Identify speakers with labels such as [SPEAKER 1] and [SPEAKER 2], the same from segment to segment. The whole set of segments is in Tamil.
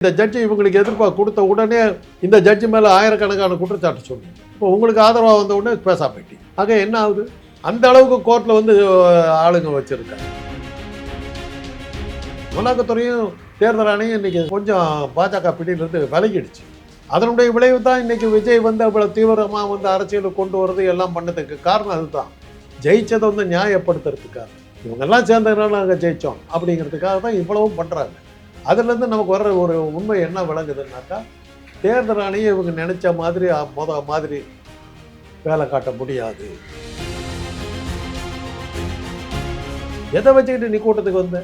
[SPEAKER 1] இந்த ஜட்ஜி இவங்களுக்கு எதிர்ப்பாக கொடுத்த உடனே இந்த ஜட்ஜி மேலே ஆயிரக்கணக்கான குற்றச்சாட்டு சொன்னீங்க இப்போ உங்களுக்கு ஆதரவாக வந்த உடனே பேசா போயிட்டீங்க ஆக என்ன ஆகுது? அந்த அளவுக்கு கோர்ட்டில் வந்து ஆளுங்க வச்சுருக்காங்க. அமலாக்கத்துறையும் தேர்தல் ஆணையம் இன்னைக்கு கொஞ்சம் பாஜக பிடியிலிருந்து விலகிடுச்சு. அதனுடைய விளைவு தான் இன்னைக்கு விஜய் வந்து அவ்வளோ தீவிரமாக வந்து அரசியலுக்கு கொண்டு வரது எல்லாம் பண்ணதுக்கு காரணம் அதுதான். ஜெயிச்சதை வந்து நியாயப்படுத்துறதுக்காக. இவங்கெல்லாம் சேர்ந்ததுனால நாங்கள் ஜெயித்தோம் அப்படிங்கிறதுக்காக தான் இவ்வளவும் பண்ணுறாங்க அதுலேருந்து நமக்கு வர்ற ஒரு உண்மை என்ன விளங்குதுன்னாக்கா தேர்தல் ஆணையம் இவங்க நினச்ச மாதிரி மொத மாதிரி வேலை காட்ட முடியாது. எதை வச்சுக்கிட்டு நீ கூட்டத்துக்கு வந்த?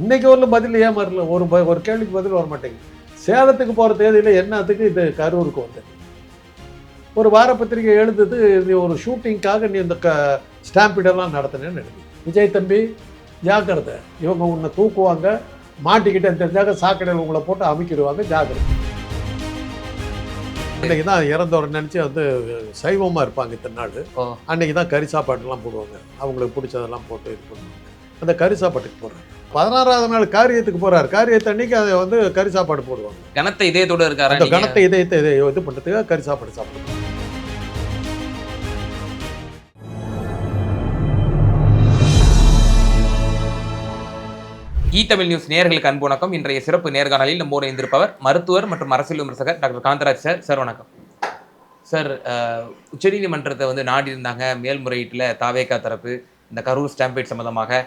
[SPEAKER 1] இன்னைக்கு ஒன்றும் பதில் ஏன் ஒரு ஒரு கேள்விக்கு பதில் வர மாட்டேங்குது சேலத்துக்கு போகிற தேதியில் என்னத்துக்கு இது கரூருக்கு வந்தேன் ஒரு வார பத்திரிகை எழுதுது நீ ஒரு ஷூட்டிங்காக நீ இந்த க ஸ்டாம்பிடெல்லாம் நடத்தினேன்னு எழுதி விஜய் தம்பி ஜாக்கிரதை. இவங்க உன்னை தூக்குவாங்க. மாட்டிக்கிட்டேன்னு தெரிஞ்சாக்க சாக்கடையில் உங்களை போட்டு அமுக்கிடுவாங்க ஜாக்கிரதை. அன்னைக்கு தான் இறந்தவரை நினச்சி வந்து சைவமாக இருப்பாங்க இத்தனை நாள். அன்னைக்கு தான் கறி சாப்பாடுலாம் போடுவாங்க. அவங்களுக்கு பிடிச்சதெல்லாம் போட்டு இது பண்ணுவாங்க. அந்த கறி சாப்பாட்டுக்கு போடுறாரு பதினாறாவது நாள் காரியத்துக்கு போறாரு. காரியத்தை அன்னைக்கு அதை வந்து கறி சாப்பாடு போடுவாங்க.
[SPEAKER 2] கனத்த இதயத்தோட இருக்காரா
[SPEAKER 1] அந்த? கணத்தை இதயத்தை இதை இது பண்ணுறதுக்காக கறி சாப்பாடு சாப்பிடுவாங்க.
[SPEAKER 2] இ தமிழ் நியூஸ் நேர்களுக்கு அன்பு வணக்கம். இன்றைய சிறப்பு நேர்காணலில் நம்ம இணைந்திருப்பவர் மருத்துவர் மற்றும் அரசியல் விமர்சகர் டாக்டர் காந்தராஜ் சார். சார் வணக்கம். சார் உச்சநீதிமன்றத்தை வந்து நாடி இருந்தாங்க மேல்முறையீட்டில் தாவேகா தரப்பு இந்த கரூர் ஸ்டாம்பேட் சம்பந்தமாக.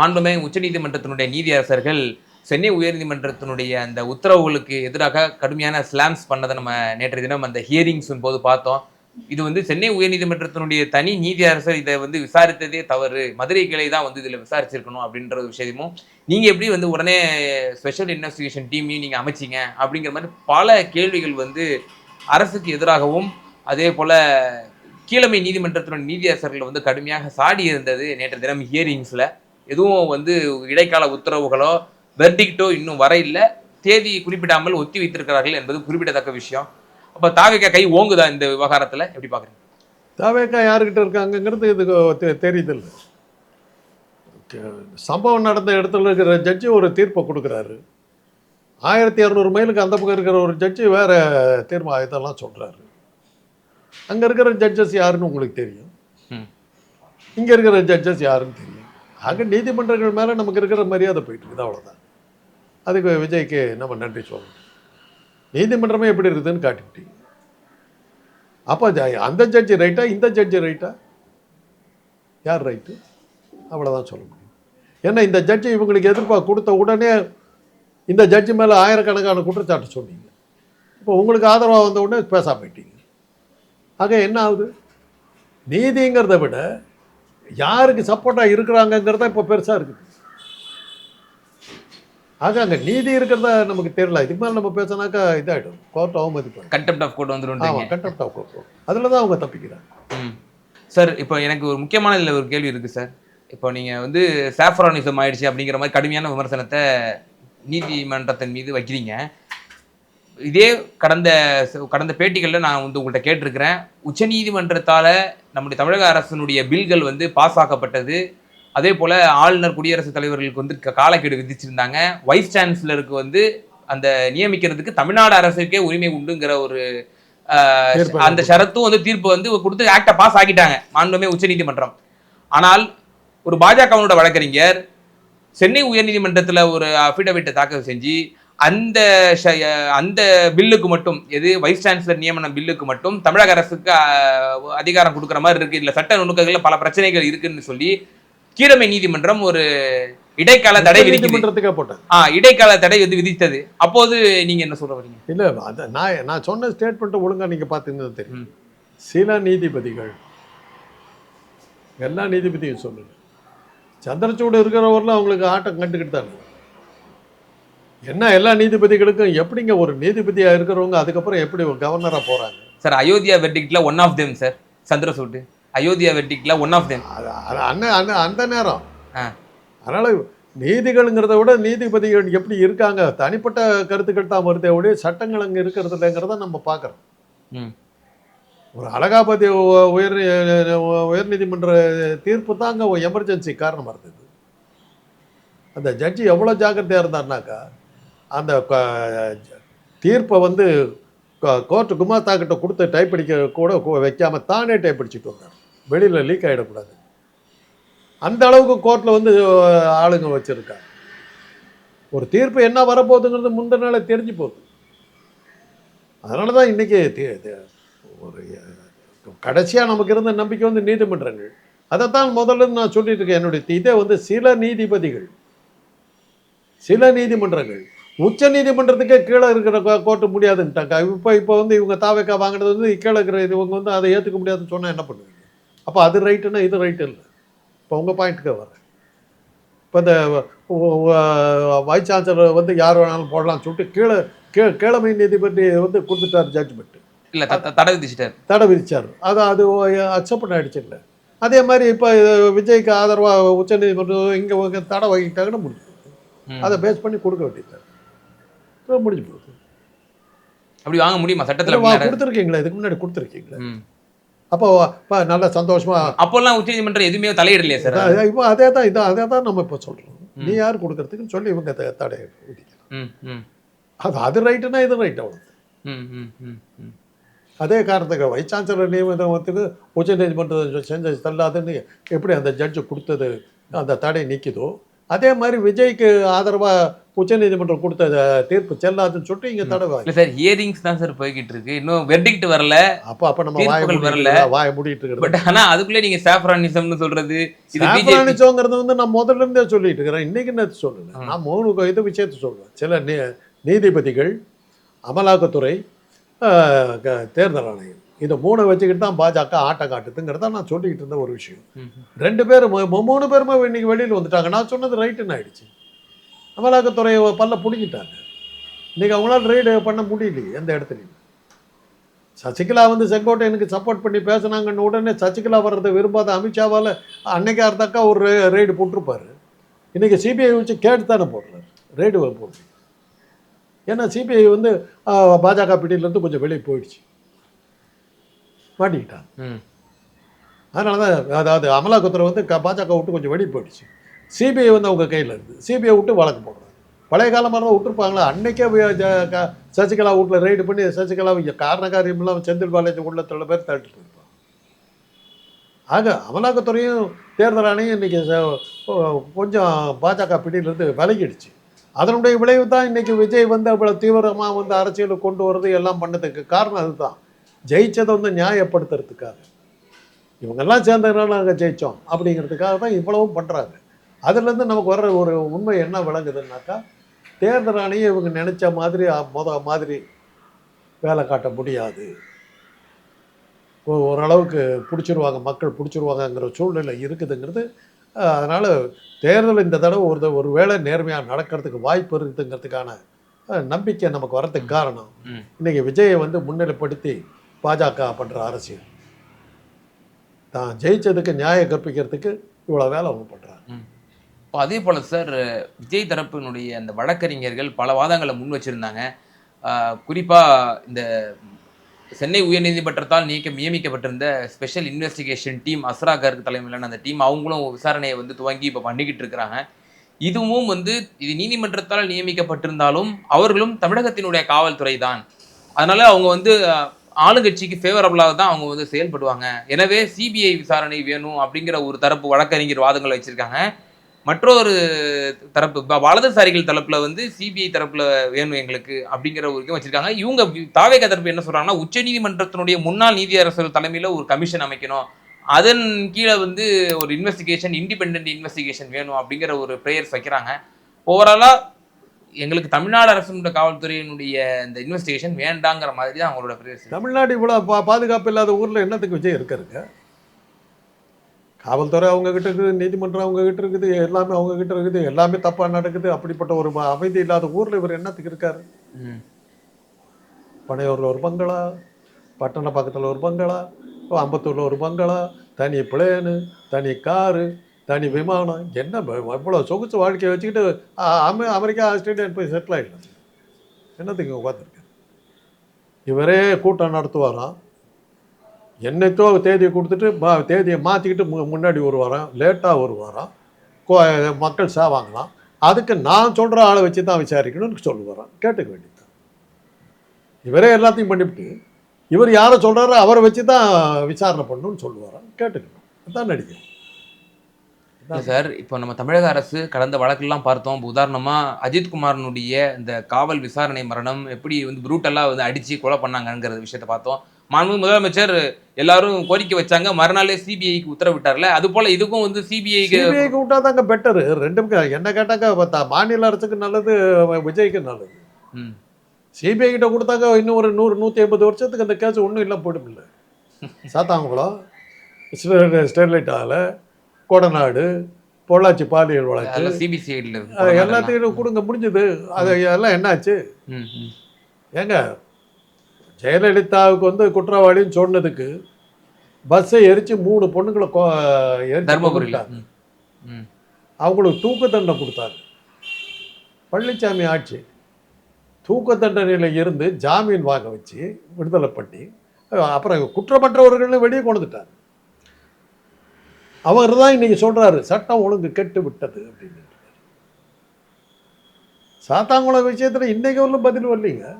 [SPEAKER 2] மாண்புமே உச்சநீதிமன்றத்தினுடைய நீதியரசர்கள் சென்னை உயர்நீதிமன்றத்தினுடைய அந்த உத்தரவுகளுக்கு எதிராக கடுமையான ஸ்லாம்ஸ் பண்ணதை நம்ம நேற்றைய தினம் அந்த ஹியரிங்ஸின் போது பார்த்தோம். இது வந்து சென்னை உயர்நீதிமன்றத்தினுடைய தனி நீதியரசர் இதை வந்து விசாரித்ததே தவறு. மதுரை கிளை தான் வந்து இதில் விசாரிச்சிருக்கணும் அப்படின்ற ஒரு விஷயமும் நீங்கள் எப்படி வந்து உடனே ஸ்பெஷல் இன்வெஸ்டிகேஷன் டீமையும் நீங்கள் அமைச்சீங்க அப்படிங்கிற மாதிரி பல கேள்விகள் வந்து அரசுக்கு எதிராகவும் அதே போல் கீழமை நீதிமன்றத்தினுடைய நீதியரசர்கள் வந்து கடுமையாக சாடி இருந்தது நேற்று தினம் ஹியரிங்ஸில் எதுவும் வந்து இடைக்கால உத்தரவுகளோ வெர்டிக்டோ இன்னும் வர இல்லை. தேதி குறிப்பிடாமல் ஒத்தி வைத்திருக்கிறார்கள் என்பது குறிப்பிடத்தக்க விஷயம். அப்ப தாவிக கை ஓங்குதா இந்த விவகாரத்துல? எப்படி பாக்குறீங்க?
[SPEAKER 1] தாவேக்கா யாருக்கிட்ட இருக்காங்கங்கிறது இதுக்கு தெரியுதில்ல. சம்பவம் நடந்த இடத்துல இருக்கிற ஜட்ஜி ஒரு தீர்ப்பை கொடுக்குறாரு. ஆயிரத்தி இரநூறு மைலுக்கு அந்த பக்கம் இருக்கிற ஒரு ஜட்ஜி வேற தீர்மா இதெல்லாம் சொல்றாரு. அங்க இருக்கிற ஜட்ஜஸ் யாருன்னு உங்களுக்கு தெரியும். இங்க இருக்கிற ஜட்ஜஸ் யாருன்னு தெரியும். ஆக நீதிமன்றங்கள் மேல நமக்கு இருக்கிற மரியாதை போயிட்டு இருக்குது அவ்வளவுதான். அதுக்கு விஜய்க்கு நம்ம நன்றி சொல்லணும். நீதிமன்றமே எப்படி இருக்குதுன்னு காட்டிக்கிட்டீங்க. அப்போ அந்த ஜட்ஜி ரைட்டா இந்த ஜட்ஜி ரைட்டா யார் ரைட்டு அவ்வளோதான் சொல்ல முடியும். ஏன்னா இந்த ஜட்ஜி இவங்களுக்கு எதிர்ப்பாக கொடுத்த உடனே இந்த ஜட்ஜி மேலே ஆயிரக்கணக்கான குற்றச்சாட்டு சொன்னீங்க. இப்போ உங்களுக்கு ஆதரவாக வந்த உடனே பேசாம போயிட்டீங்க. ஆக என்ன ஆகுது? நீதிங்கிறத விட யாருக்கு சப்போர்ட்டாக இருக்கிறாங்கங்கிறத இப்போ பெருசாக இருக்குது. ஆக அங்கே நீதி இருக்கிறதா நமக்கு தெரியல. இதுக்கு மேலே நம்ம பேசினாக்கா இதாகிடும் கோர்ட் அவமதிப்பாங்க.
[SPEAKER 2] கண்டெப்ட் ஆஃப் கோர்ட் வந்துருன்றீங்க
[SPEAKER 1] ஆமாம் கண்டெப்ட் ஆஃப் கோர்ட் அதில் தான் அவங்க தப்பிக்கிறாங்க.
[SPEAKER 2] ம். சார் இப்போ எனக்கு ஒரு முக்கியமான இதில் ஒரு கேள்வி இருக்குது சார் இப்போ நீங்கள் வந்து சாஃப்ரானிசம் ஆயிடுச்சு அப்படிங்கிற மாதிரி கடுமையான விமர்சனத்தை நீதிமன்றத்தின் மீது வைக்கிறீங்க. இதே கடந்த கடந்த பேட்டிகளில் நான் வந்து உங்கள்கிட்ட கேட்டிருக்கிறேன். உச்சநீதிமன்றத்தால் நம்முடைய தமிழக அரசினுடைய பில்கள் வந்து பாஸ் ஆக்கப்பட்டது. அதே போல் ஆளுநர் குடியரசுத் தலைவர்களுக்கு வந்து காலக்கெடு விதிச்சிருந்தாங்க. வைஸ் சான்சலருக்கு வந்து அந்த நியமிக்கிறதுக்கு தமிழ்நாடு அரசுக்கே உரிமை உண்டுங்கிற ஒரு அந்த ஷரத்தும் வந்து தீர்ப்பு வந்து கொடுத்து ஆக்டை பாஸ் ஆக்கிட்டாங்க. மாண்புமே உச்சநீதிமன்றம் ஆனால் ஒரு பாஜகவினோட வழக்கறிஞர் சென்னை உயர்நீதிமன்றத்தில் ஒரு அஃபிடவிட்டை தாக்கல் செஞ்சு அந்த அந்த பில்லுக்கு மட்டும் எது வைஸ் சான்சலர் நியமன பில்லுக்கு மட்டும் தமிழக அரசுக்கு அதிகாரம் கொடுக்குற மாதிரி இருக்கு. இதுல சட்ட நுணுக்கங்கள்ல பல பிரச்சனைகள் இருக்குன்னு சொல்லி கீழமை நீதிமன்றம் ஒரு இடைக்கால தடை விதிக்குது.
[SPEAKER 1] நீதிமன்றத்துக்கே போட்டாங்க
[SPEAKER 2] ஆ இடைக்கால தடை வந்து விதித்தது. அப்போது நீங்க என்ன சொல்ல வரீங்க?
[SPEAKER 1] இல்லை அது நான் நான் சொன்ன ஸ்டேட்மெண்ட்டை ஒழுங்கா நீங்கள் பார்த்தீங்கன்னா தெரியும். சில நீதிபதிகள் எல்லா நீதிபதியும் சொல்லுங்க சந்திரசூடு இருக்கிறவரில் அவங்களுக்கு ஆட்டம் கண்டுக்கிட்டு தான். என்ன எல்லா நீதிபதிகளுக்கும் எப்படிங்க ஒரு நீதிபதியாக இருக்கிறவங்க அதுக்கப்புறம் எப்படி கவர்னராக போகிறாங்க
[SPEAKER 2] sir Ayodhya வெர்டிக்ட்ல one of them sir Chandrachud. Ayodhya வெர்டிக்ட்ல one of them
[SPEAKER 1] அது அண்ணன் அந்த நேரம். அதனால் நீதிகள்ங்கிறத விட நீதிபதிகள் எப்படி இருக்காங்க? தனிப்பட்ட கருத்துக்கள் தான் வருதே ஒழிய சட்டங்கள் அங்கே இருக்கிறது இல்லைங்கிறத நம்ம பார்க்குறோம்.
[SPEAKER 2] ம்.
[SPEAKER 1] ஒரு அலகாபாத் உயர் உயர்நீதிமன்ற தீர்ப்பு தான் அங்கே எமர்ஜென்சி காரணமாக இருந்தது. அந்த ஜட்ஜி எவ்வளோ ஜாக்கிரதையாக இருந்தாருனாக்கா அந்த தீர்ப்பை வந்து கோர்ட்டு குமாஸ்தா கிட்ட கொடுத்து டைப் அடிக்க கூட கு- வைக்காம தானே டைப் அடிச்சுட்டு வந்தார். வெளியில் லீக் ஆகிடக்கூடாது அந்த அளவுக்கு கோர்ட்டில் வந்து ஆளுங்க வச்சுருக்காங்க. ஒரு தீர்ப்பு என்ன வரப்போகுதுங்கிறது முந்தினால தெரிஞ்சு போகுது. அதனால தான் இன்றைக்கி ஒரு கடைசியாக நமக்கு இருந்த நம்பிக்கை வந்து நீதிமன்றங்கள். அதைத்தான் முதல்ல நான் சொல்லிட்டு இருக்கேன். என்னுடைய இதே வந்து சில நீதிபதிகள் சில நீதிமன்றங்கள் உச்ச நீதிமன்றத்துக்கே கீழே இருக்கிற கோர்ட்டு முடியாதுன்ட்டாங்க. இப்போ இப்போ வந்து இவங்க தாவைக்கா வாங்கினது வந்து கீழே இருக்கிற இது இவங்க வந்து அதை ஏற்றுக்க முடியாதுன்னு சொன்னால் என்ன பண்ணுவேன் அப்போ அது ரைட்டுன்னா இது ரைட்டு இல்லை. இப்போ உங்கள் பாயிண்ட்டுக்கு வரேன் இப்போ இந்த வைஸ் சான்சலர் வந்து யார் வேணாலும் போடலாம்னு சொல்லிட்டு கீழே கீழே கீழமை நீதிபதி வந்து கொடுத்துட்டார் ஜட்ஜ்மெண்ட்
[SPEAKER 2] இல்ல தடை விதிச்சிட்டாரு.
[SPEAKER 1] தடை விதிச்சார். அது அது அக்செப்ட் ஆயிடுச்சு இல்லை. அதே மாதிரி இப்போ விஜய்க்கு ஆதரவாக உச்சநீதிமன்றம் இங்கே தடை வாங்கிட்டாங்கன்னு முடிஞ்சு. அதை பேஸ் பண்ணி கொடுக்க வேண்டியது முடிஞ்சு போகுது.
[SPEAKER 2] அப்படி வாங்க முடியுமா? சட்டத்துல
[SPEAKER 1] கொடுத்துருக்கீங்களா? இதுக்கு முன்னாடி கொடுத்துருக்கீங்களா. அப்போ நல்ல சந்தோஷமா
[SPEAKER 2] அப்போல்லாம் உச்சநீதிமன்றம் எதுவுமே தலையிடலையா சார்.
[SPEAKER 1] இப்போ அதே தான் இதான் அதே தான் நம்ம இப்போ சொல்கிறோம் நீ யார் கொடுக்கறதுக்குன்னு சொல்லி இவங்க தடை விதிக்கலாம் அது அது ரைட்டுனா இது ரைட் அவ்வளோ அதே காரணத்துக்கு வைஸ் சான்சலர் நியமனத்துக்கு உச்சநீதிமன்றம் செஞ்ச தள்ளாதுன்னு எப்படி அந்த ஜட்ஜு கொடுத்தது அந்த தடை நீக்குதோ அதே மாதிரி விஜய்க்கு ஆதரவாக உச்சநீதிமன்றம் கொடுத்த தீர்ப்பு செல்லாதுன்னு சொல்லிட்டு இங்கே தடை வாங்கி
[SPEAKER 2] இல்ல சார் ஹியரிங்ஸ் தான் சார் போய்கிட்டு இருக்கு. இன்னும் வெர்டிக்ட் வரல.
[SPEAKER 1] அப்போ அப்போ நம்ம வாய
[SPEAKER 2] வரல.
[SPEAKER 1] வாய மூடிட்டு இருக்கிறது
[SPEAKER 2] பட் ஆனா அதுக்குள்ளே நீங்க சாஃப்ரானிசம்னு சொல்றது இது பிஜேபி
[SPEAKER 1] சாம்பிராணிச்சோங்கிறது வந்து நான் முதல்ல இருந்தே சொல்லிட்டு இருக்கிறேன். இன்னைக்கு நேற்று சொல்லல. நான் மூணு இது விஷயத்தை சொல்றேன். சில நீ நீதிபதிகள் அமலாக்கத்துறை தேர்தல் ஆணையம் இந்த மூணை வச்சுக்கிட்டு தான் பாஜக ஆட்டம் காட்டுதுங்கிறத நான் சொல்லிக்கிட்டு இருந்த ஒரு விஷயம். ரெண்டு பேரும் மூணு பேருமே இன்னைக்கு வெளியில் வந்துட்டாங்க. நான் சொன்னது ரைட்டுன்னு ஆயிடுச்சு. அமலாக்கத்துறையை பல்ல பிடிக்கிட்டாங்க இன்னைக்கு அவங்களால ரெய்டு பண்ண முடியலையே எந்த இடத்துலையும். சசிகலா வந்து செங்கோட்டையனுக்கு சப்போர்ட் பண்ணி பேசுனாங்கன்னு உடனே சசிகலா வர்றதை விரும்பாத அமித்ஷாவால் அன்னைக்கா இருந்தாக்கா ஒரு ரெய்டு போட்டிருப்பாரு. இன்னைக்கு சிபிஐ வச்சு கேட்டு தானே போடுறாரு ரெய்டு போடுறது ஏன்னா சிபிஐ வந்து பாஜக பிடியிலேருந்து கொஞ்சம் வெளியே போயிடுச்சு. மாட்டிக்கிட்டாங்க.
[SPEAKER 2] ம்.
[SPEAKER 1] அதனால தான் அதாவது அமலாக்கத்துறை வந்து பாஜக விட்டு கொஞ்சம் வெளியே போயிடுச்சு. சிபிஐ வந்து அவங்க கையில் இருக்குது சிபிஐ விட்டு வழக்கு போடுறாங்க. பழைய காலமாக இருந்தால் விட்டுருப்பாங்களா? அன்னைக்கே க- சசிகலா வீட்டில் ரைடு பண்ணி சசிகலா காரண காரியம் இல்லாமல் செந்தில் பாலாஜி உள்ள சில பேர் தள்ளிட்டு ஆக அமலாக்கத்துறையும் தேர்தல் ஆணையம் இன்னைக்கு ச- கொஞ்சம் பாஜக பிடியிலிருந்து விலகிடுச்சு. அதனுடைய விளைவு தான் இன்றைக்கி விஜய் வந்து அவ்வளோ தீவிரமாக வந்து அரசியலை கொண்டு வர்றது எல்லாம் பண்ணதுக்கு காரணம் அதுதான். ஜெயிச்சதை வந்து நியாயப்படுத்துறதுக்காக. இவங்கெல்லாம் சேர்ந்ததுனால நாங்கள் ஜெயித்தோம் அப்படிங்கிறதுக்காக தான் இவ்வளவும் பண்ணுறாங்க அதுலேருந்து நமக்கு வர்ற ஒரு உண்மை என்ன விளங்குதுன்னாக்கா தேர்தல் ஆணையம் இவங்க நினச்ச மாதிரி முத மாதிரி வேலை காட்ட முடியாது. ஓரளவுக்கு பிடிச்சிருவாங்க மக்கள் பிடிச்சிருவாங்கங்கிற சூழ்நிலை இருக்குதுங்கிறது அதனால் தேர்தல் இந்த தடவை ஒரு ஒரு வேளை நேர்மையாக நடக்கிறதுக்கு வாய்ப்பு இருக்குதுங்கிறதுக்கான நம்பிக்கை நமக்கு வரதுக்கு காரணம்.
[SPEAKER 2] ம்.
[SPEAKER 1] இன்னைக்கு விஜயை வந்து முன்னிலைப்படுத்தி பாஜக பண்ணுற அரசியல். தான் ஜெயிச்சதுக்கு நியாயம் கற்பிக்கிறதுக்கு இவ்வளோ வேலை அவங்க பண்ணுறாங்க
[SPEAKER 2] இப்போ அதே போல் சார் விஜய் தரப்பினுடைய அந்த வழக்கறிஞர்கள் பல வாதங்களை முன் வச்சிருந்தாங்க. குறிப்பாக இந்த சென்னை உயர்நீதிமன்றத்தால் நீக்க நியமிக்கப்பட்டிருந்த special investigation team Asra Garg தலைமையிலான அந்த டீம் அவங்களும் விசாரணையை வந்து துவங்கி இப்போ பண்ணிக்கிட்டு இருக்கிறாங்க. இதுவும் வந்து இது நீதிமன்றத்தால் நியமிக்கப்பட்டிருந்தாலும் அவர்களும் தமிழகத்தினுடைய காவல்துறை தான். அதனால் அவங்க வந்து ஆளுங்கட்சிக்கு ஃபேவரபுளாக தான் அவங்க வந்து செயல்படுவாங்க. எனவே சிபிஐ விசாரணை வேணும் அப்படிங்கிற ஒரு தரப்பு வழக்கறிஞர் வாதங்களை வச்சுருக்காங்க. மற்றொரு தரப்பு வலதுசாரிகள் தரப்புல வந்து சிபிஐ தரப்புல வேணும் எங்களுக்கு அப்படிங்கிற ஒரு வச்சிருக்காங்க. இவங்க தாவேக தரப்பு என்ன சொல்றாங்கன்னா உச்சநீதிமன்றத்தினுடைய முன்னாள் நீதியரசர் தலைமையில ஒரு கமிஷன் அமைக்கணும். அதன் கீழே வந்து ஒரு இன்வெஸ்டிகேஷன் இண்டிபெண்ட் இன்வெஸ்டிகேஷன் வேணும் அப்படிங்கிற ஒரு ப்ரேயர்ஸ் வைக்கிறாங்க. ஓவராலா எங்களுக்கு தமிழ்நாடு அரசுடைய காவல்துறையினுடைய இந்த இன்வெஸ்டிகேஷன் வேண்டாங்கிற மாதிரி தான் அவங்களோட ப்ரேயர்ஸ்
[SPEAKER 1] தமிழ்நாடு இவ்வளோ பா பாதுகாப்பு இல்லாத ஊரில் என்னத்துக்கு விஜய் இருக்காருங்க காவல்துறை அவங்க கிட்ட இருக்குது நீதிமன்றம் அவங்க கிட்ட இருக்குது எல்லாமே அவங்க கிட்ட இருக்குது எல்லாமே தப்பாக நடக்குது அப்படிப்பட்ட ஒரு அமைதி இல்லாத ஊரில் இவர் என்னத்துக்கு இருக்காரு? பனையூரில் ஒரு பங்களா பட்டண பக்கத்தில் ஒரு பங்களா அம்பத்தூரில் ஒரு பங்களா தனி பிளேனு தனி காரு தனி விமானம் என்ன இவ்வளோ சொகுசு வாழ்க்கையை வச்சுக்கிட்டு அமெ அமெரிக்கா ஆஸ்திரேலியா போய் செட்டில் ஆகிடலாம் என்னத்துக்கு உட்காந்துருக்காரு இவரே கூட்டம் நடத்துவாராம். என்னைக்கோ தேதியை கொடுத்துட்டு மா- தேதியை மாற்றிக்கிட்டு மு முன்னாடி ஒரு வாரம் லேட்டாக ஒரு வாரம் கோ மக்கள் சாவாங்களாம் அதுக்கு நான் சொல்கிற ஆளை வச்சு தான் விசாரிக்கணும்னு சொல்லுவாரான் கேட்டுக்க வேண்டியது இவரே எல்லாத்தையும் பண்ணிவிட்டு இவர் யாரை சொல்கிறாரோ அவரை வச்சு தான் விசாரணை பண்ணணும்னு சொல்லுவாராம் கேட்டுக்கணும். அதான் நடிகர்.
[SPEAKER 2] சார் இப்போ நம்ம தமிழக அரசு கடந்த வழக்கெல்லாம் பார்த்தோம். உதாரணமாக உதாரணமா இந்த காவல் விசாரணை மரணம் எப்படி வந்து ப்ரூட்டலாக வந்து அடிச்சு கொலை பண்ணாங்கங்கிற விஷயத்தை பார்த்தோம். மாண்பு முதலமைச்சர் எல்லாரும் கோரிக்கை வச்சாங்க. மறுநாளே சிபிஐக்கு உத்தரவிட்டார்ல. அது போல இதுக்கும் வந்து சிபிஐக்கு
[SPEAKER 1] சிபிஐக்கு விட்டா தாங்க பெட்டரு ரெண்டும் என்ன கேட்டாக்கா பார்த்தா மாநில அரசுக்கு நல்லது விஜய்க்கு நல்லது. சிபிஐ கிட்ட கொடுத்தாங்க இன்னும் ஒரு நூறு நூற்றி ஐம்பது வருஷத்துக்கு அந்த கேஸ் ஒன்றும் இல்லை போயிடும் இல்லை சாத்தாங்குளம் ஸ்டெ- ஸ்டெர்லைட் ஆலை கொடநாடு பொள்ளாச்சி பாலியல் வழக்கு.
[SPEAKER 2] சிபிசிஐடியில்
[SPEAKER 1] எல்லாத்தையும் கொடுங்க முடிஞ்சது. அது எல்லாம் என்னாச்சு? ஏங்க ஜெயலலிதாவுக்கு வந்து குற்றவாளின்னு சொன்னதுக்கு பஸ்ஸை எரிச்சு மூணு பொண்ணுங்களை கொ- எரிச்சு. அவங்களுக்கு தூக்கு தண்டனை கொடுத்தாங்க. பழனிசாமி ஆட்சி தூக்கு தண்டனையில் இருந்து ஜாமீன் வாங்க வச்சு விடுதலை பண்ணி அப்புறம் குற்றமற்றவர்கள்னு வெளியே கொண்டுட்டாங்க அவர் தான் இன்னைக்கு சொல்றாரு சட்டம் ஒழுங்கு கெட்டு விட்டது அப்படின்னு. சாத்தாங்குளம் விஷயத்துல இன்னைக்கு வரலும் பதில் வரலீங்க.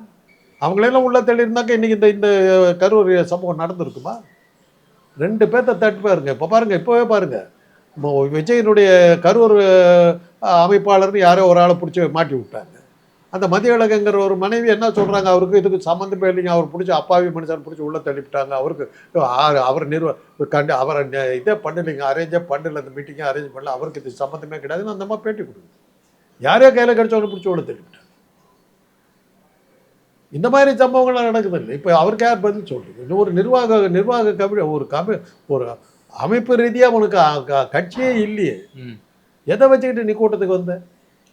[SPEAKER 1] அவங்களெல்லாம் உள்ள தேடி இருந்தாக்க இன்னைக்கு இந்த இந்த கரூர் சம்பவம் நடந்திருக்குமா? ரெண்டு பேர்த்த தட்டு பாருங்க. இப்போ பாருங்க இப்போவே பாருங்க. விஜயனுடைய கரூர் அமைப்பாளர்னு யாரோ ஒரு ஆளை பிடிச்சி மாட்டி விட்டாங்க. அந்த மதியழகங்கிற ஒரு மனைவி என்ன சொல்கிறாங்க அவருக்கு இதுக்கு சம்மந்தமே இல்லைங்க. அவர் பிடிச்சி அப்பாவி மனுஷன் பிடிச்சி உள்ளே தள்ளிவிட்டாங்க. அவருக்கு அவர் நிர்வ கண்டு அவரை இதே பண்ணலைங்க. அரேஞ்சே பண்ணல. அந்த மீட்டிங்கை அரேஞ்ச் பண்ணல. அவருக்கு இது சம்மந்தமே கிடையாதுன்னு அந்த அம்மா பேட்டி கொடுங்க யாரையோ கையில் கிடைச்சவங்க பிடிச்சி உள்ளே தள்ளிவிட்டாங்க. இந்த மாதிரி சம்பவங்கள்லாம் நடக்குது இல்லை இப்போ அவருக்கு யார் பதில் சொல்றது? இன்னும் ஒரு நிர்வாக நிர்வாக கபி ஒரு கபி ஒரு அமைப்பு ரீதியாக உனக்கு கட்சியே இல்லையே. எதை வச்சுக்கிட்டு நீ கூட்டத்துக்கு வந்த?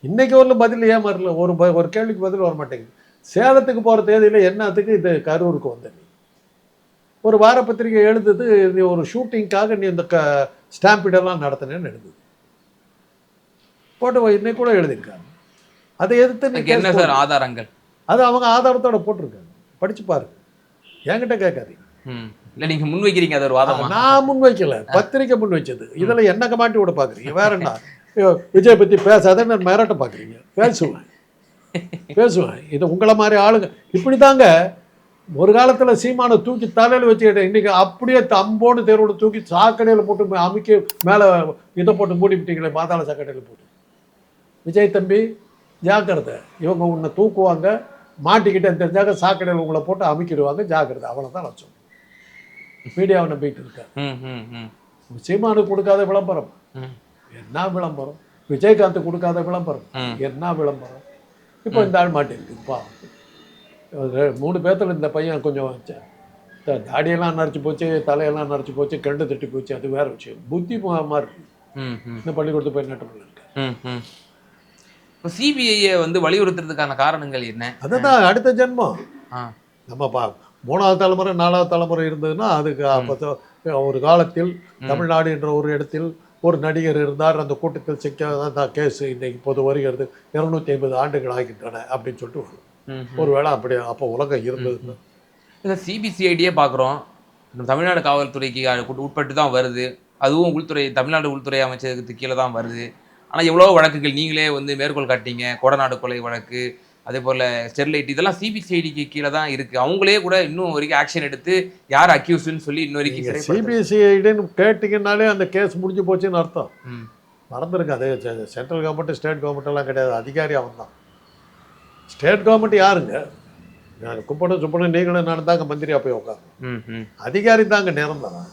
[SPEAKER 1] இன்னைக்கு வரலும் பதில் ஏன் வரல ஒரு ஒரு கேள்விக்கு பதில் வர மாட்டேங்குது சேலத்துக்கு போகிற தேதியில் என்னத்துக்கு இது கரூருக்கு வந்த நீ? ஒரு வார பத்திரிகை எழுதுது நீ ஒரு ஷூட்டிங்காக நீ இந்த க ஸ்டாம்பிடெல்லாம் நடத்தினேன்னு எழுதுது. போட்டு இன்னைக்கு கூட எழுதியிருக்காங்க. அதை எதிர்த்து
[SPEAKER 2] என்ன சார். ஆதாரங்கள்?
[SPEAKER 1] அது அவங்க ஆதாரத்தோட போட்டிருக்காங்க. படிச்சு பாருங்க என்கிட்ட கேட்காதீங்க.
[SPEAKER 2] ம். இல்ல நீங்க முன்வைக்கிறீங்க அது ஒரு வாதமா?
[SPEAKER 1] நான் முன் வைக்கல. பத்திரிக்கை முன் வச்சது. இதுல என்ன மாட்டி விட பாக்குறீங்க வேற என்ன? ஐயோ, விஜய் பத்தி பேசாத நான் மிரட்ட பாக்குறீங்க பேசுவேன். பேசுவேன். இது உங்களை மாதிரி ஆளுங்க. இப்படிதாங்க ஒரு காலத்துல சீமானை தூக்கி தலையில வச்சுக்கிட்டேன் இன்னைக்கு அப்படியே தம்போடு தேர்வோட தூக்கி சாக்கடையில போட்டு அமுக்கி மேல இதை போட்டு மூடி விட்டீங்களே பாதாள சாக்கடையில போட்டு. விஜய் தம்பி ஜாக்கிரதை. இவங்க உன்னை தூக்குவாங்க. மாட்டிக்கிட்டேன்னு தெரிஞ்சாக்க சாக்கடையில் உங்களை போட்டு அமுக்கிடுவாங்க ஜாக்கிரதை அவ்வளோதான் நான் சொல்றேன். மீடியாவை
[SPEAKER 2] ம், ம்.
[SPEAKER 1] சீமானுக்கு கொடுக்காத விளம்பரம். என்ன விளம்பரம்? விஜயகாந்த் கொடுக்காத விளம்பரம். என்ன விளம்பரம்? இப்போ இந்த ஆள் மாட்டேங்குதுப்பா மூணு பேர்த்துல இந்த பையன் கொஞ்சம் வச்சேன் தாடியெல்லாம் நரைச்சு போச்சு தலையெல்லாம் நரைச்சு போச்சு கண்டு தட்டி போச்சு அது வேற விஷயம். புத்தி மா- மாறி
[SPEAKER 2] ம், ம்.
[SPEAKER 1] இந்த பள்ளிக்கூடத்து போய் நட்டு
[SPEAKER 2] ம். இப்போ சிபிஐயை வந்து வலியுறுத்துறதுக்கான காரணங்கள் என்ன?
[SPEAKER 1] அதுதான் அடுத்த ஜென்மம். நம்ம பா மூணாவது தலைமுறை நாலாவது தலைமுறை இருந்ததுன்னா அதுக்கு அப்போ ஒரு காலத்தில் தமிழ்நாடு என்ற ஒரு இடத்தில் ஒரு நடிகர் இருந்தார். அந்த கூட்டத்தில் சிக்க கேஸ் இன்னைக்கு இப்போது வருகிறது. இருநூத்தி ஐம்பது ஆண்டுகள் ஆகின்றன அப்படின்னு சொல்லிட்டு வரும்.
[SPEAKER 2] ம்,
[SPEAKER 1] ஒருவேளை அப்படி அப்போ உலகம் இருந்தது.
[SPEAKER 2] இல்லை சிபிசிஐடியே பார்க்குறோம் தமிழ்நாடு காவல்துறைக்கு உட்பட்டு தான் வருது. அதுவும் உள்துறை தமிழ்நாடு உள்துறை அமைச்சகத்துக்கு கீழே தான் வருது. ஆனால் எவ்வளோ வழக்குகள் நீங்களே வந்து மேற்கோள் காட்டிங்க கொடநாடு கொலை வழக்கு அதே போல் ஸ்டெர்லைட் இதெல்லாம் சிபிசிஐடிக்கு கீழே தான் இருக்குது அவங்களே கூட இன்னும் வரைக்கும் ஆக்ஷன் எடுத்து யார் அக்யூஸ்ன்னு சொல்லி இன்ன வரைக்கும்.
[SPEAKER 1] சிபிசிஐடின்னு கேட்டிங்கனாலே அந்த கேஸ் முடிஞ்சு போச்சுன்னு அர்த்தம்.
[SPEAKER 2] ம்.
[SPEAKER 1] மறந்துருக்கு அது சென்ட்ரல் கவர்மெண்ட் ஸ்டேட் கவர்மெண்ட் எல்லாம் கிடையாது. அதிகாரி அவன் தான் ஸ்டேட் கவர்மெண்ட் யாருங்க? நான் கும்பணும் சுப்பனும் நீங்களும் நான் தாங்க மந்திரியா போய் உட்காந்து
[SPEAKER 2] ம் ம்
[SPEAKER 1] அதிகாரி தாங்க நிரந்தரம்.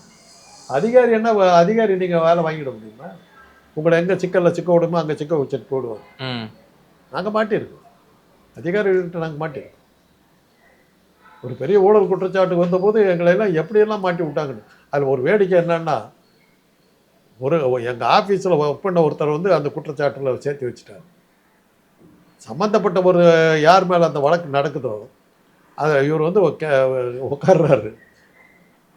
[SPEAKER 1] அதிகாரி என்ன அதிகாரி நீங்கள் வேலை வாங்கிட முடியுமா? உங்களை எங்கே சிக்கலில் சிக்க விடுமோ அங்கே சிக்க வச்சுட்டு போடுவோம். நாங்கள் மாட்டியிருக்கோம் அதிகாரிகிட்ட நாங்கள் மாட்டியிருக்கோம் ஒரு பெரிய ஊழல் குற்றச்சாட்டு வந்தபோது எங்களை எல்லாம் எப்படியெல்லாம் மாட்டி விட்டாங்கன்னு. அதில் ஒரு வேடிக்கை என்னன்னா ஒரு எங்கள் ஆஃபீஸில் ஒர்க் பண்ண ஒருத்தர் வந்து அந்த குற்றச்சாட்டில் சேர்த்து வச்சுட்டார். சம்மந்தப்பட்ட ஒரு யார் மேலே அந்த வழக்கு நடக்குதோ அதை இவர் வந்து உட்கார்றாரு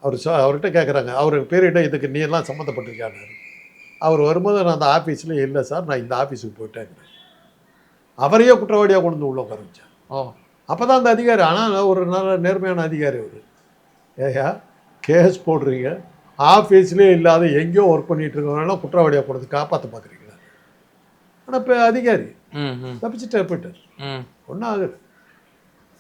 [SPEAKER 1] அவர் அவர்கிட்ட கேட்குறாங்க அவர் பேரிட்ட இதுக்கு நீ எல்லாம் சம்மந்தப்பட்டிருக்காரு அவர் வரும்போது நான் அந்த ஆஃபீஸில் இல்லை சார் நான் இந்த ஆஃபீஸுக்கு போயிட்டேங்கிறேன் அவரையே குற்றவாளியாக கொண்டு வந்து உள்ள உட்கார வச்சேன்
[SPEAKER 2] ஓ.
[SPEAKER 1] அப்போ தான் அந்த அதிகாரி ஆனால் ஒரு நல்ல நேர்மையான அதிகாரி அவர். ஏயா கேஸ் போடுறீங்க. ஆஃபீஸ்லேயே இல்லாத எங்கேயோ ஒர்க் பண்ணிட்டு இருக்கவங்களாம் குற்றவாளியாக கொடுத்து காப்பாற்ற பார்க்குறீங்களா ஆனால் இப்போ அதிகாரி தப்பிச்சுட்டு போயிட்டார். ஒன்றும் ஆகுது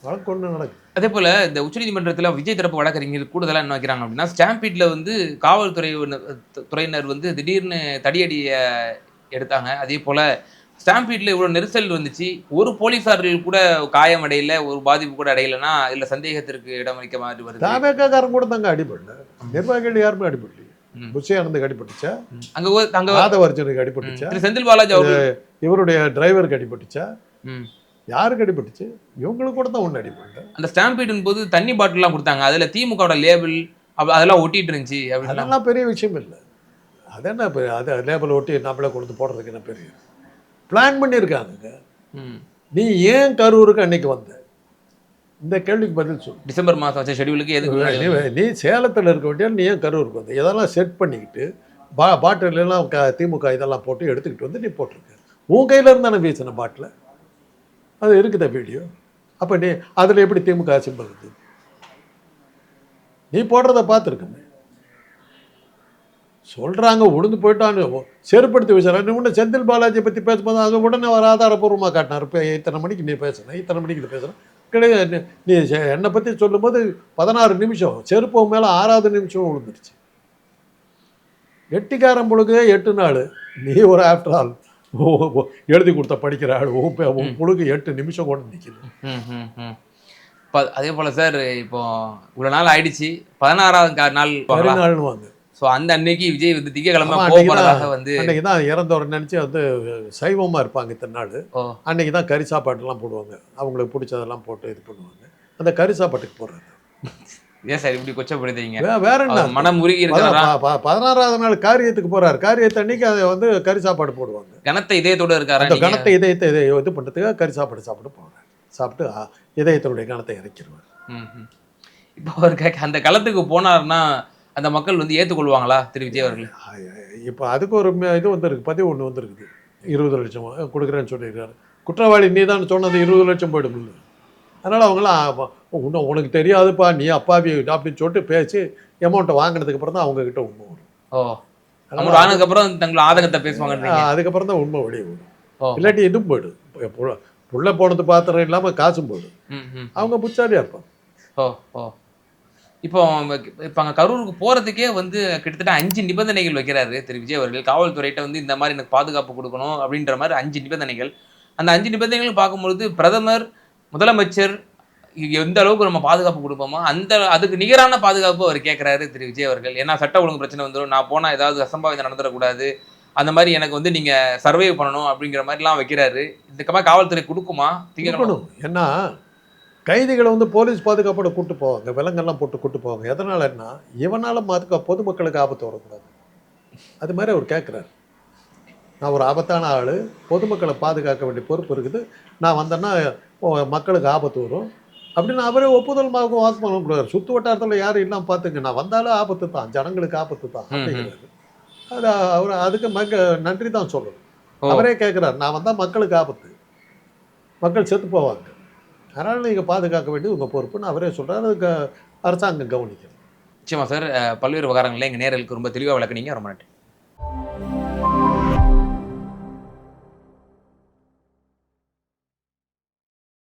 [SPEAKER 1] வழக்கு ஒன்று
[SPEAKER 2] அதே போல இந்த உச்சநீதிமன்றத்தில் விஜய் தரப்பு வழக்கறிஞர் கூடுதலாக என்ன வைக்கிறாங்க அப்படின்னா ஸ்டாம்பீட்ல வந்து காவல்துறை துறையினர் வந்து திடீர்னு தடியடிய எடுத்தாங்க. அதே போல ஸ்டாம்பீட்ல இவ்வளவு நெரிசல் வந்துச்சு. ஒரு போலீசார்கள் கூட காயம் அடையல ஒரு பாதிப்பு கூட அடையலைன்னா இதுல சந்தேகத்திற்கு இடம் வைக்க மாதிரி வருது.
[SPEAKER 1] தாவேக்காரன் கூட தாங்க அடிபடல. நிர்வாகிகள் யாருமே அடிபடலையே. புஷியானந்துக்கு அடிபட்டுச்சா?
[SPEAKER 2] அங்க அங்க
[SPEAKER 1] ஆதவர்ஜனுக்கு அடிபட்டுச்சா?
[SPEAKER 2] செந்தில் பாலாஜி அவர்கள்
[SPEAKER 1] இவருடைய டிரைவருக்கு அடிபட்டுச்சா. யாருக்கு அடிபட்டுச்சு? இவங்களுக்கு கூட தான் ஒன்று அடிபடல.
[SPEAKER 2] அந்த ஸ்டாம்பீடின் போது தண்ணி பாட்டில்லாம் கொடுத்தாங்க. அதுல திமுகவோட லேபிள் அதெல்லாம் ஒட்டிட்டு இருந்துச்சு
[SPEAKER 1] அதெல்லாம் பெரிய விஷயம் இல்லை. அது என்ன அது லேபிள் ஒட்டி நம்மளே கொடுத்து போடுறதுக்கு என்ன பெரிய பிளான் பண்ணியிருக்காங்க. நீ ஏன் கரூருக்கு அன்னைக்கு வந்த? இந்த கேள்விக்கு பதில் சொல்லு.
[SPEAKER 2] டிசம்பர் வச்ச ஷெடியூலுக்கு எதுக்கு
[SPEAKER 1] நீ சேலத்தில் இருக்க வேண்டிய நீ ஏன் கரூருக்கு வந்த? இதெல்லாம் செட் பண்ணிக்கிட்டு பா பாட்டில் எல்லாம் க திமுக இதெல்லாம் போட்டு எடுத்துக்கிட்டு வந்து நீ போட்டிருக்க. உன் கையில் இருந்தானே வீசின பாட்டில்? அது இருக்குதா வீடியோ அப்போ நீ அதில் எப்படி திமுக சிம்பிள் இருக்குது நீ போடுறத பார்த்துருக்கமே. சொல்கிறாங்க உளுந்து போயிட்டான்னு செருப்படுத்தி வச்சுறாங்க உடனே செந்தில் பாலாஜியை பற்றி பேசும்போது அது உடனே அவர் ஆதாரப்பூர்வமாக காட்டினார். இப்போ இத்தனை மணிக்கு நீ பேசுன இத்தனை மணிக்கு இது பேசுகிறேன் கிடையாது நீ- என்னை பற்றி சொல்லும்போது பதினாறு நிமிஷம் செருப்பு மேலே ஆறாவது நிமிஷம் விழுந்துருச்சு எட்டிக்காரன் பொழுது எட்டு நாள் நீ ஒரு ஆஃப்டர் ஆல் எழுதி கொடுத்த படிக்கிற ஆள் உன் பே- உன் புழுகு எட்டு நிமிஷம் கூட நிற்கிது
[SPEAKER 2] அதே போல சார் இப்போ இவ்வளவு நாள் ஆயிடுச்சு. பதினாறாவது நாள்
[SPEAKER 1] மறுநாள்னு வாங்க.
[SPEAKER 2] ஸோ அந்த அன்னைக்கு விஜய் வந்து திங்கக்கிழமை
[SPEAKER 1] அன்னைக்கு
[SPEAKER 2] வந்து
[SPEAKER 1] அன்னைக்கு தான் இறந்தவரை நினச்சி வந்து சைவமாக இருப்பாங்க இத்தனை நாள். அன்னைக்கு தான் கறி சாப்பாட்டுலாம் போடுவாங்க. அவங்களுக்கு பிடிச்சதெல்லாம் போட்டு இது பண்ணுவாங்க. அந்த கறி சாப்பாட்டுக்கு போடுறாங்க
[SPEAKER 2] ஏன் சார் இப்படி கொச்சப்படுத்துறீங்க?
[SPEAKER 1] வேற என்ன?
[SPEAKER 2] மனம் உருகி
[SPEAKER 1] பதினாறாவது நாள் காரியத்துக்கு போறாரு. காரியத்தை அன்னைக்கு அதை வந்து கறி சாப்பாடு போடுவாங்க.
[SPEAKER 2] கனத்த இதயத்தோட இருக்காரா
[SPEAKER 1] அந்த? கணத்தை இதயத்தை இதை இது பண்ணுறதுக்காக கறி சாப்பாடு சாப்பிட்டு போவாங்க சாப்பிட்டு இதயத்தினுடைய கணத்தை இறக்கிடுவார்.
[SPEAKER 2] இப்போ அவர் கேக்க- அந்த களத்துக்கு போனாருன்னா அந்த மக்கள் வந்து ஏத்துக்கொள்வாங்களா திரு விஜய் அவர்கள்?
[SPEAKER 1] இப்போ அதுக்கு ஒரு இது வந்திருக்கு பதிவு ஒன்று வந்திருக்குது. இருபது லட்சம் கொடுக்குறேன்னு சொல்லியிருக்காரு. குற்றவாளி நீ தான் சொன்னது இருபது லட்சம் போயிடும்ல. அதனால் அவங்களாம் உன்ன- உனக்கு தெரியாதுப்பா நீ அப்பாவி அப்படின்னு சொல்லிட்டு பேசி அமௌண்ட்டை வாங்கினதுக்கு அப்புறம் தான் அவங்க கிட்ட உண்மை வரும்.
[SPEAKER 2] ஓ அப்புறம் தங்களோட ஆதங்கத்தை பேசுவாங்க
[SPEAKER 1] அதுக்கப்புறம் தான் உண்மை வெளியே வரும். இல்லாட்டி இதுவும் போயிடும். புள்ள- போனது பாத்திரம் இல்லாமல் காசும் போயிடும். அவங்க புச்சாலியாக இருப்பாங்க.
[SPEAKER 2] ஓ ஓ. இப்போ இப்போ அங்கே கரூருக்கு போகிறதுக்கே வந்து கிட்டத்தட்ட அஞ்சு நிபந்தனைகள் வைக்கிறாரு திரு விஜய் அவர்கள். காவல்துறையிட்ட வந்து இந்த மாதிரி எனக்கு பாதுகாப்பு கொடுக்கணும் அப்படின்ற மாதிரி அஞ்சு நிபந்தனைகள். அந்த அஞ்சு நிபந்தனைகள் பார்க்கும்பொழுது பிரதமர் முதலமைச்சர் எந்த அளவுக்கு நம்ம பாதுகாப்பு கொடுப்போமோ அந்த அதுக்கு நிகரான பாதுகாப்பு அவர் கேட்குறாரு திரு விஜய் அவர்கள். ஏன்னா சட்ட ஒழுங்கு பிரச்சனை வந்துடும் நான் போனால் ஏதாவது அசம்பாவிதம் நடந்துடக்கூடாது. அந்த மாதிரி எனக்கு வந்து நீங்கள் சர்வே பண்ணணும் அப்படிங்கிற மாதிரிலாம் வைக்கிறாரு. இதுக்கப்புறம் காவல்துறை கொடுக்குமா? திங்கக்கிழமை
[SPEAKER 1] ஏன்னா கைதிகளை வந்து போலீஸ் பாதுகாப்போட கூட்டு போவாங்க. விலங்கெல்லாம் போட்டு கூட்டு போவாங்க. எதனாலன்னா இவனால் பாதுகா பொதுமக்களுக்கு ஆபத்து வரக்கூடாது. அது மாதிரி அவர் கேட்குறாரு நான் ஒரு ஆபத்தான ஆள். பொதுமக்களை பாதுகாக்க வேண்டிய பொறுப்பு இருக்குது. நான் வந்தேன்னா மக்களுக்கு ஆபத்து வரும். அப்படின்னு அவரே ஒப்புதல் வாக்கு- வாக்குமூலம் கொடுக்குறாரு சுற்று வட்டாரத்தில் யாரும் இல்லாமல் பார்த்துங்க நான் வந்தாலும் ஆபத்து தான் ஜனங்களுக்கு ஆபத்து தான். அப்படிங்கிறாரு அது அவர் அதுக்கு மக நன்றி தான் சொல்லணும். அவரே கேட்குறாரு நான் வந்தால் மக்களுக்கு ஆபத்து. மக்கள் செத்து போவாங்க. அதனால் நீங்கள் பாதுகாக்க வேண்டியது உங்கள் பொறுப்புன்னு அவரே சொல்கிறாரு அதுக்கு அரசாங்கம் கவனிக்கும்
[SPEAKER 2] நிச்சயமா சார் பல்வேறு விவகாரங்களில் எங்கள் நேரலுக்கு ரொம்ப தெளிவாக விளக்குனீங்க. ரொம்ப நன்றி.